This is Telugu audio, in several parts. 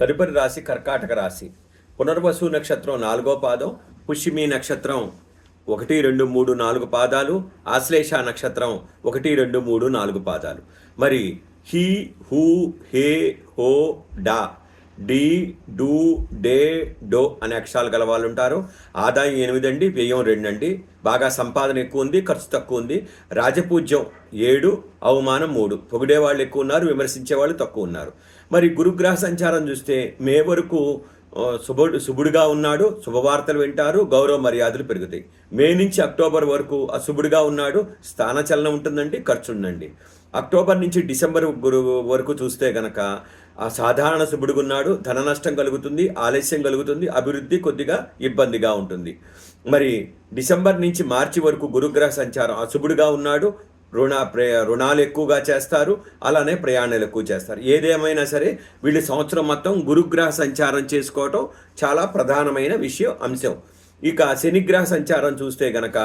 తదుపరి రాశి కర్కాటక రాశి. పునర్వసు నక్షత్రం నాలుగో పాదం పుష్యమి నక్షత్రం ఒకటి రెండు మూడు నాలుగు పాదాలు ఆశ్లేష నక్షత్రం ఒకటి రెండు మూడు నాలుగు పాదాలు. మరి హీ హూ హే హో డా డి డూ డే డో అనే అక్షరాలు గల వాళ్ళు ఉంటారు. ఆదాయం ఎనిమిది అండి వ్యయం రెండు అండి బాగా సంపాదన ఎక్కువ ఉంది ఖర్చు తక్కువ ఉంది. రాజపూజ్యం ఏడు అవమానం మూడు. పొగిడే వాళ్ళు ఎక్కువ ఉన్నారు విమర్శించే వాళ్ళు తక్కువ ఉన్నారు. మరి గురుగ్రహ సంచారం చూస్తే మే వరకు శుభుడు శుభుడుగా ఉన్నాడు శుభవార్తలు వింటారు గౌరవ మర్యాదలు పెరుగుతాయి. మే నుంచి అక్టోబర్ వరకు అశుభుడుగా ఉన్నాడు స్థానచలనం ఉంటుందండి ఖర్చు ఉందండి. అక్టోబర్ నుంచి డిసెంబర్ వరకు చూస్తే గనక ఆ సాధారణ శుభుడుగా ఉన్నాడు ధన నష్టం కలుగుతుంది ఆలస్యం కలుగుతుంది అభివృద్ధి కొద్దిగా ఇబ్బందిగా ఉంటుంది. మరి డిసెంబర్ నుంచి మార్చి వరకు గురుగ్రహ సంచారం అశుభుడుగా ఉన్నాడు రుణ ప్రే రుణాలు ఎక్కువగా చేస్తారు అలానే ప్రయాణాలు ఎక్కువ చేస్తారు. ఏదేమైనా సరే వీళ్ళు సంవత్సరం మొత్తం గురుగ్రహ సంచారం చేసుకోవటం చాలా ప్రధానమైన విషయం అంశం. ఇక శనిగ్రహ సంచారం చూస్తే గనక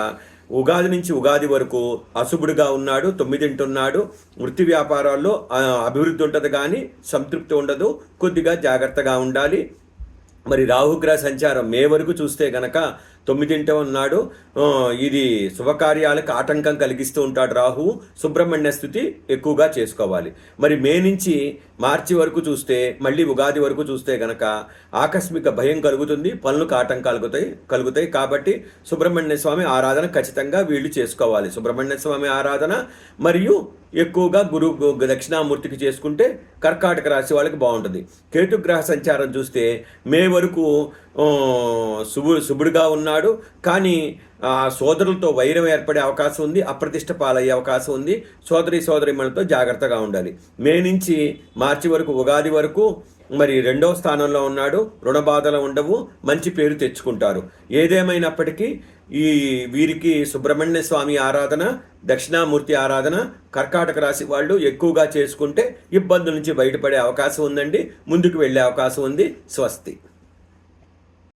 ఉగాది నుంచి ఉగాది వరకు అశుభుడుగా ఉన్నాడు తొమ్మిదింటున్నాడు. వృత్తి వ్యాపారాల్లో అభివృద్ధి ఉంటుంది కానీ సంతృప్తి ఉండదు కొద్దిగా జాగ్రత్తగా ఉండాలి. మరి రాహుగ్రహ సంచారం మే వరకు చూస్తే గనక తొమ్మిదింట ఉన్నాడు ఇది శుభకార్యాలకు ఆటంకం కలిగిస్తూ ఉంటాడు రాహు. సుబ్రహ్మణ్య స్థుతి ఎక్కువగా చేసుకోవాలి. మరి మే నుంచి మార్చి వరకు చూస్తే మళ్ళీ ఉగాది వరకు చూస్తే గనక ఆకస్మిక భయం కలుగుతుంది పనులకు ఆటంకాలు కలుగుతాయి కలుగుతాయి కాబట్టి సుబ్రహ్మణ్య స్వామి ఆరాధన ఖచ్చితంగా వీళ్ళు చేసుకోవాలి. సుబ్రహ్మణ్య స్వామి ఆరాధన మరియు ఎక్కువగా గురు దక్షిణామూర్తికి చేసుకుంటే కర్కాటక రాశి వాళ్ళకి బాగుంటుంది. కేతుగ్రహ సంచారం చూస్తే మే వరకు ఆ, శుభు శుభుడుగా ఉన్నాడు కానీ సోదరులతో వైరం ఏర్పడే అవకాశం ఉంది అప్రతిష్ట పాలయ్యే అవకాశం ఉంది. సోదరి సోదరిమణులతో జాగ్రత్తగా ఉండాలి. మే నుంచి మార్చి వరకు ఉగాది వరకు మరి రెండో స్థానంలో ఉన్నాడు. రుణ బాధలు ఉండవు. మంచి పేరు తెచ్చుకుంటారు. ఏదేమైనప్పటికీ ఈ వీరికి సుబ్రహ్మణ్య స్వామి ఆరాధన దక్షిణామూర్తి ఆరాధన కర్కాటక రాశి వాళ్ళు ఎక్కువగా చేసుకుంటే ఇబ్బందుల నుంచి బయటపడే అవకాశం ఉందండి. ముందుకు వెళ్ళే అవకాశం ఉంది. స్వస్తి.